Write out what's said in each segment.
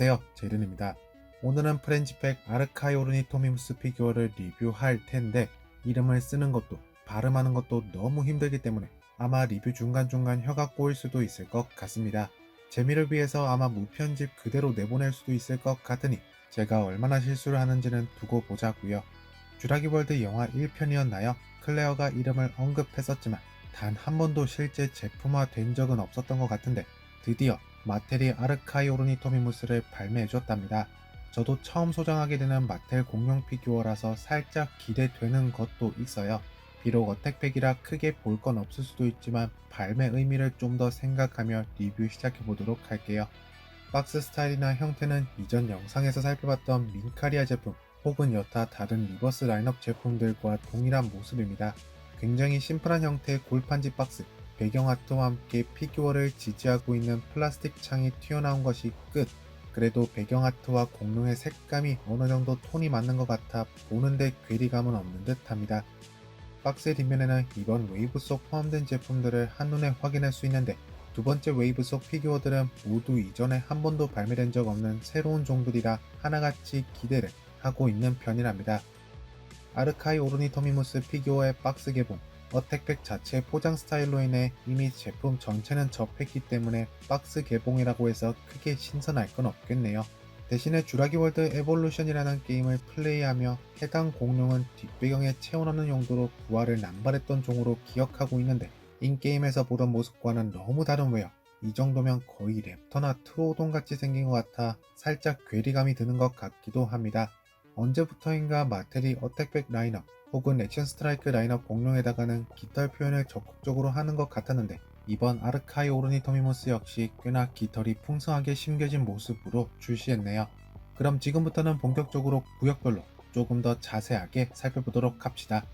안녕하세요. 제른입니다. 오늘은 프렌즈팩 아르카이 오르니 토미무스 피규어를 리뷰할 텐데 이름을 쓰는 것도 발음하는 것도 너무 힘들기 때문에 아마 리뷰 중간중간 혀가 꼬일 수도 있을 것 같습니다. 재미를 위해서 아마 무편집 그대로 내보낼 수도 있을 것 같으니 제가 얼마나 실수를 하는지는 두고 보자고요. 쥬라기월드 영화 1편이었나요? 클레어가 이름을 언급했었지만 단 한 번도 실제 제품화 된 적은 없었던 것 같은데 드디어 마텔이 아르카이 오르니 토미무스를 발매해줬답니다. 저도 처음 소장하게 되는 마텔 공룡 피규어라서 살짝 기대되는 것도 있어요. 비록 어택팩이라 크게 볼 건 없을 수도 있지만 발매 의미를 좀 더 생각하며 리뷰 시작해보도록 할게요. 박스 스타일이나 형태는 이전 영상에서 살펴봤던 민카리아 제품 혹은 여타 다른 리버스 라인업 제품들과 동일한 모습입니다. 굉장히 심플한 형태의 골판지 박스, 배경 아트와 함께 피규어를 지지하고 있는 플라스틱 창이 튀어나온 것이 끝. 그래도 배경 아트와 공룡의 색감이 어느 정도 톤이 맞는 것 같아 보는데 괴리감은 없는 듯 합니다. 박스 뒷면에는 이번 웨이브 속 포함된 제품들을 한눈에 확인할 수 있는데 두 번째 웨이브 속 피규어들은 모두 이전에 한 번도 발매된 적 없는 새로운 종들이라 하나같이 기대를 하고 있는 편이랍니다. 아르카이 오르니토미무스 피규어의 박스 개봉, 어택팩 자체의 포장 스타일로 인해 이미 제품 전체는 접했기 때문에 박스 개봉이라고 해서 크게 신선할 건 없겠네요. 대신에 주라기 월드 에볼루션이라는 게임을 플레이하며 해당 공룡은 뒷배경에 채워넣는 용도로 부활을 남발했던 종으로 기억하고 있는데 인게임에서 보던 모습과는 너무 다른 외형 이 정도면 거의 랩터나 트로돈 같이 생긴 것 같아 살짝 괴리감이 드는 것 같기도 합니다. 언제부터인가 마텔이 어택백 라인업 혹은 액션 스트라이크 라인업 공룡에다가는 깃털 표현을 적극적으로 하는 것 같았는데 이번 아르카이 오르니토미모스 역시 꽤나 깃털이 풍성하게 심겨진 모습으로 출시했네요. 그럼 지금부터는 본격적으로 구역별로 조금 더 자세하게 살펴보도록 합시다.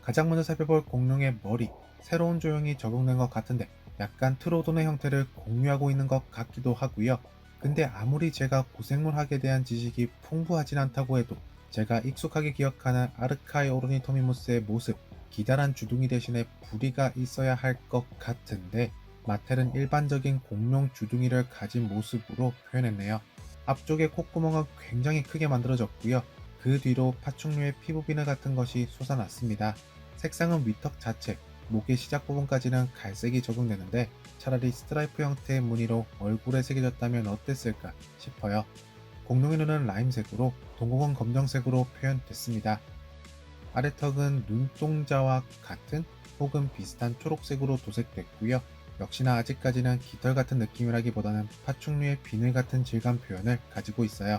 가장 먼저 살펴볼 공룡의 머리, 새로운 조형이 적용된 것 같은데 약간 트로돈의 형태를 공유하고 있는 것 같기도 하고요. 근데 아무리 제가 고생물 학에 대한 지식이 풍부하진 않다고 해도 제가 익숙하게 기억하는 아르카이 오르니토미무스의 모습, 기다란 주둥이 대신에 부리가 있어야 할 것 같은데 마텔은 일반적인 공룡 주둥이를 가진 모습으로 표현했네요. 앞쪽의 콧구멍은 굉장히 크게 만들어졌고요. 그 뒤로 파충류의 피부 비늘 같은 것이 솟아났습니다. 색상은 위턱 자체, 목의 시작 부분까지는 갈색이 적용되는데 차라리 스트라이프 형태의 무늬로 얼굴에 새겨졌다면 어땠을까 싶어요. 공룡의 눈은 라임색으로 동공은 검정색으로 표현됐습니다. 아래턱은 눈동자와 같은 혹은 비슷한 초록색으로 도색됐고요. 역시나 아직까지는 깃털 같은 느낌이라기보다는 파충류의 비늘 같은 질감 표현을 가지고 있어요.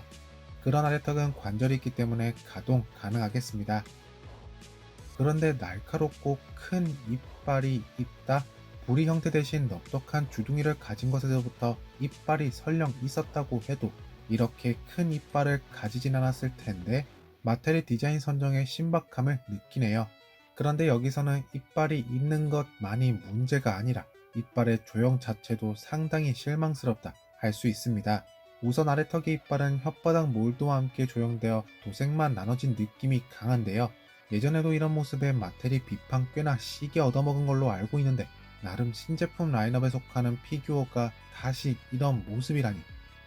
그런 아래턱은 관절이 있기 때문에 가동 가능하겠습니다. 그런데 날카롭고 큰 이빨이 있다? 부리 형태 대신 넉넉한 주둥이를 가진 것에서부터 이빨이 설령 있었다고 해도 이렇게 큰 이빨을 가지진 않았을 텐데 마텔의 디자인 선정에 신박함을 느끼네요. 그런데 여기서는 이빨이 있는 것만이 문제가 아니라 이빨의 조형 자체도 상당히 실망스럽다 할 수 있습니다. 우선 아래턱의 이빨은 혓바닥 몰드와 함께 조형되어 도색만 나눠진 느낌이 강한데요. 예전에도 이런 모습에 마텔이 비판 꽤나 시게 얻어먹은 걸로 알고 있는데 나름 신제품 라인업에 속하는 피규어가 다시 이런 모습이라니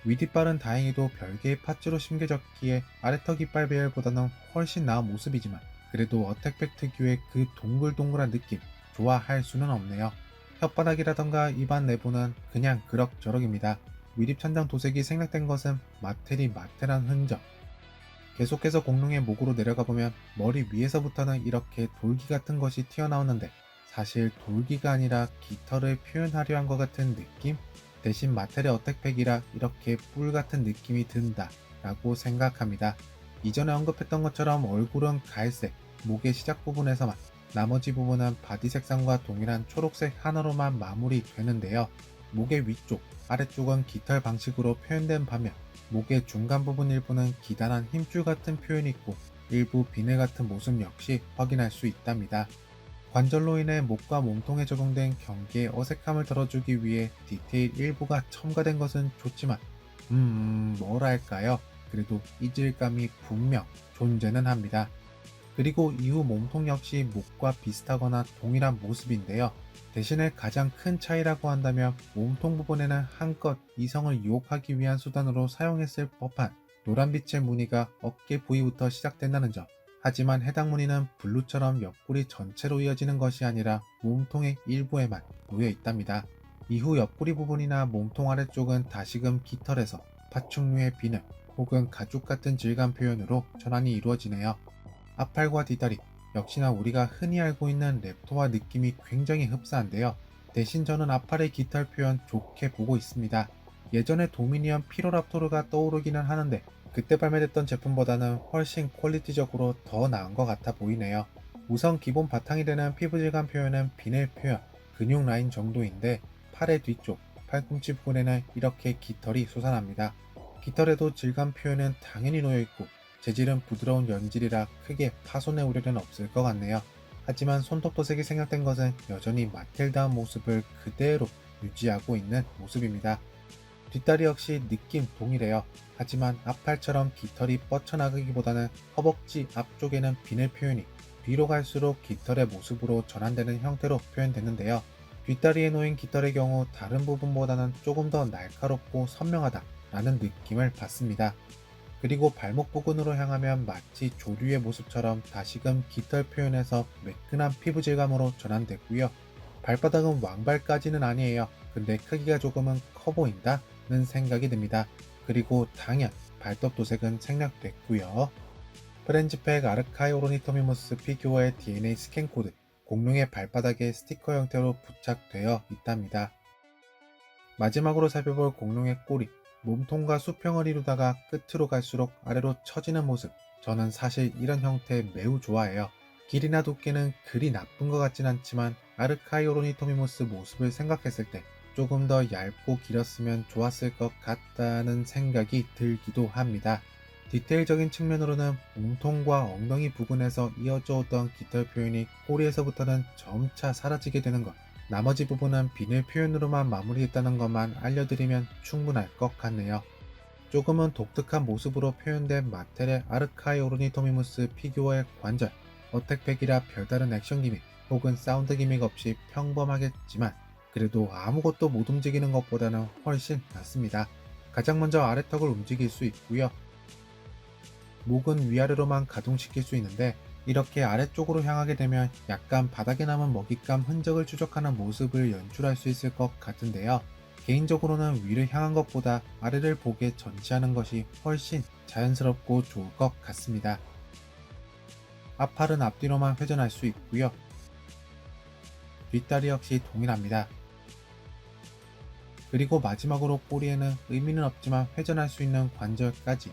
윗이빨은 다행히도 별개의 파츠로 심겨졌기에 아래턱 이빨 배열보다는 훨씬 나은 모습이지만 그래도 어택팩 특유의 그 동글동글한 느낌 좋아할 수는 없네요. 혓바닥이라던가 입안 내부는 그냥 그럭저럭입니다. 윗입 천장 도색이 생략된 것은 마텔이 마텔한 흔적. 계속해서 공룡의 목으로 내려가 보면 머리 위에서부터는 이렇게 돌기 같은 것이 튀어나오는데 사실 돌기가 아니라 깃털을 표현하려 한 것 같은 느낌? 대신 마텔의 어택팩이라 이렇게 뿔 같은 느낌이 든다 라고 생각합니다. 이전에 언급했던 것처럼 얼굴은 갈색, 목의 시작 부분에서만 나머지 부분은 바디 색상과 동일한 초록색 하나로만 마무리 되는데요. 목의 위쪽, 아래쪽은 깃털 방식으로 표현된 반면 목의 중간 부분 일부는 기단한 힘줄 같은 표현이 있고 일부 비늘 같은 모습 역시 확인할 수 있답니다. 관절로 인해 목과 몸통에 적용된 경계의 어색함을 덜어주기 위해 디테일 일부가 첨가된 것은 좋지만 음 뭐랄까요 그래도 이질감이 분명 존재는 합니다. 그리고 이후 몸통 역시 목과 비슷하거나 동일한 모습인데요. 대신에 가장 큰 차이라고 한다면 몸통 부분에는 한껏 이성을 유혹하기 위한 수단으로 사용했을 법한 노란빛의 무늬가 어깨 부위부터 시작된다는 점. 하지만 해당 무늬는 블루처럼 옆구리 전체로 이어지는 것이 아니라 몸통의 일부에만 놓여 있답니다. 이후 옆구리 부분이나 몸통 아래쪽은 다시금 깃털에서 파충류의 비늘 혹은 가죽 같은 질감 표현으로 전환이 이루어지네요. 앞팔과 뒷다리 역시나 우리가 흔히 알고 있는 랩토와 느낌이 굉장히 흡사한데요. 대신 저는 앞팔의 깃털 표현 좋게 보고 있습니다. 예전에 도미니언 피로랍토르가 떠오르기는 하는데 그때 발매됐던 제품보다는 훨씬 퀄리티적으로 더 나은 것 같아 보이네요. 우선 기본 바탕이 되는 피부 질감 표현은 비늘 표현, 근육 라인 정도인데 팔의 뒤쪽, 팔꿈치 부분에는 이렇게 깃털이 솟아납니다. 깃털에도 질감 표현은 당연히 놓여있고 재질은 부드러운 연질이라 크게 파손의 우려는 없을 것 같네요. 하지만 손톱 도색이 생략된 것은 여전히 마텔다운 모습을 그대로 유지하고 있는 모습입니다. 뒷다리 역시 느낌 동일해요. 하지만 앞팔처럼 깃털이 뻗쳐나가기보다는 허벅지 앞쪽에는 비늘 표현이 뒤로 갈수록 깃털의 모습으로 전환되는 형태로 표현되는데요. 뒷다리에 놓인 깃털의 경우 다른 부분보다는 조금 더 날카롭고 선명하다 라는 느낌을 받습니다. 그리고 발목 부근으로 향하면 마치 조류의 모습처럼 다시금 깃털 표현에서 매끈한 피부 질감으로 전환됐고요. 발바닥은 왕발까지는 아니에요. 근데 크기가 조금은 커 보인다 는 생각이 듭니다. 그리고 당연 발톱 도색은 생략됐고요. 프렌즈팩 아르카이 오로니토미무스 피규어의 DNA 스캔 코드 공룡의 발바닥에 스티커 형태로 부착되어 있답니다. 마지막으로 살펴볼 공룡의 꼬리 몸통과 수평을 이루다가 끝으로 갈수록 아래로 처지는 모습. 저는 사실 이런 형태 매우 좋아해요. 길이나 두께는 그리 나쁜 것 같진 않지만 아르카이오로니토미무스 모습을 생각했을 때 조금 더 얇고 길었으면 좋았을 것 같다는 생각이 들기도 합니다. 디테일적인 측면으로는 몸통과 엉덩이 부근에서 이어져 오던 깃털 표현이 꼬리에서부터는 점차 사라지게 되는 것. 나머지 부분은 비늘 표현으로만 마무리했다는 것만 알려드리면 충분할 것 같네요. 조금은 독특한 모습으로 표현된 마텔의 아르카이 오르니토미무스 피규어의 관절, 어택팩이라 별다른 액션 기믹 혹은 사운드 기믹 없이 평범하겠지만 그래도 아무것도 못 움직이는 것보다는 훨씬 낫습니다. 가장 먼저 아래턱을 움직일 수 있고요. 목은 위아래로만 가동시킬 수 있는데 이렇게 아래쪽으로 향하게 되면 약간 바닥에 남은 먹잇감 흔적을 추적하는 모습을 연출할 수 있을 것 같은데요. 개인적으로는 위를 향한 것보다 아래를 보게 전치하는 것이 훨씬 자연스럽고 좋을 것 같습니다. 앞팔은 앞뒤로만 회전할 수 있고요. 뒷다리 역시 동일합니다. 그리고 마지막으로 꼬리에는 의미는 없지만 회전할 수 있는 관절까지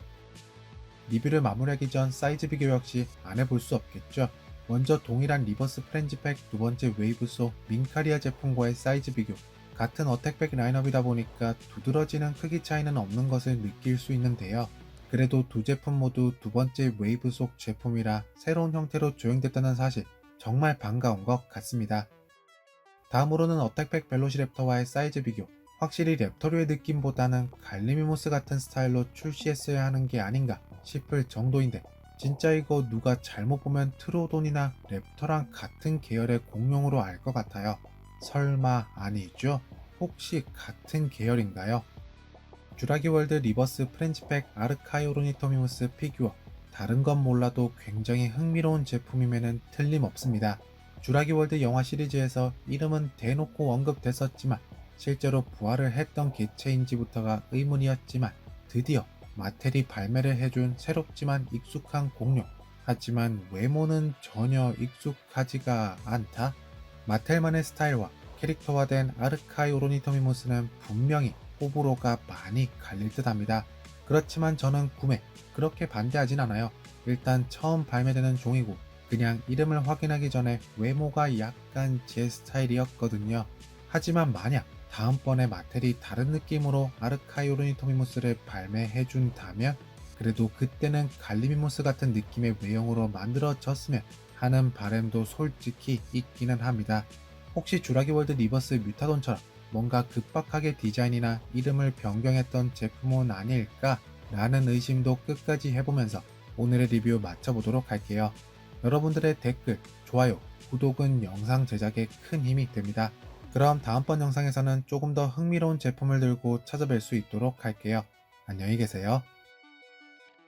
리뷰를 마무리하기 전 사이즈 비교 역시 안 해볼 수 없겠죠. 먼저 동일한 리버스 프렌즈팩 두 번째 웨이브 속 민카리아 제품과의 사이즈 비교. 같은 어택백 라인업이다 보니까 두드러지는 크기 차이는 없는 것을 느낄 수 있는데요. 그래도 두 제품 모두 두 번째 웨이브 속 제품이라 새로운 형태로 조형됐다는 사실 정말 반가운 것 같습니다. 다음으로는 어택백 벨로시랩터와의 사이즈 비교. 확실히 랩터류의 느낌보다는 갈리미모스 같은 스타일로 출시했어야 하는 게 아닌가 싶을 정도인데 진짜 이거 누가 잘못 보면 트로돈이나 랩터랑 같은 계열의 공룡으로 알 것 같아요. 설마 아니죠? 혹시 같은 계열인가요? 주라기 월드 리버스 프렌치팩 아르카이오르니토미무스 피규어 다른 건 몰라도 굉장히 흥미로운 제품임에는 틀림없습니다. 주라기 월드 영화 시리즈에서 이름은 대놓고 언급됐었지만 실제로 부활을 했던 개체인지부터가 의문이었지만 드디어 마텔이 발매를 해준 새롭지만 익숙한 공룡. 하지만 외모는 전혀 익숙하지가 않다. 마텔만의 스타일과 캐릭터화된 아르카이 오로니토미무스는 분명히 호불호가 많이 갈릴 듯 합니다. 그렇지만 저는 구매 그렇게 반대하진 않아요. 일단 처음 발매되는 종이고 그냥 이름을 확인하기 전에 외모가 약간 제 스타일이었거든요. 하지만 만약 다음번에 마텔이 다른 느낌으로 아르카이오르니토미무스를 발매해 준다면 그래도 그때는 갈리미무스 같은 느낌의 외형으로 만들어졌으면 하는 바램도 솔직히 있기는 합니다. 혹시 주라기 월드 리버스 뮤타돈처럼 뭔가 급박하게 디자인이나 이름을 변경했던 제품은 아닐까 라는 의심도 끝까지 해보면서 오늘의 리뷰 마쳐보도록 할게요. 여러분들의 댓글, 좋아요, 구독은 영상 제작에 큰 힘이 됩니다. 그럼 다음번 영상에서는 조금 더 흥미로운 제품을 들고 찾아뵐 수 있도록 할게요. 안녕히 계세요.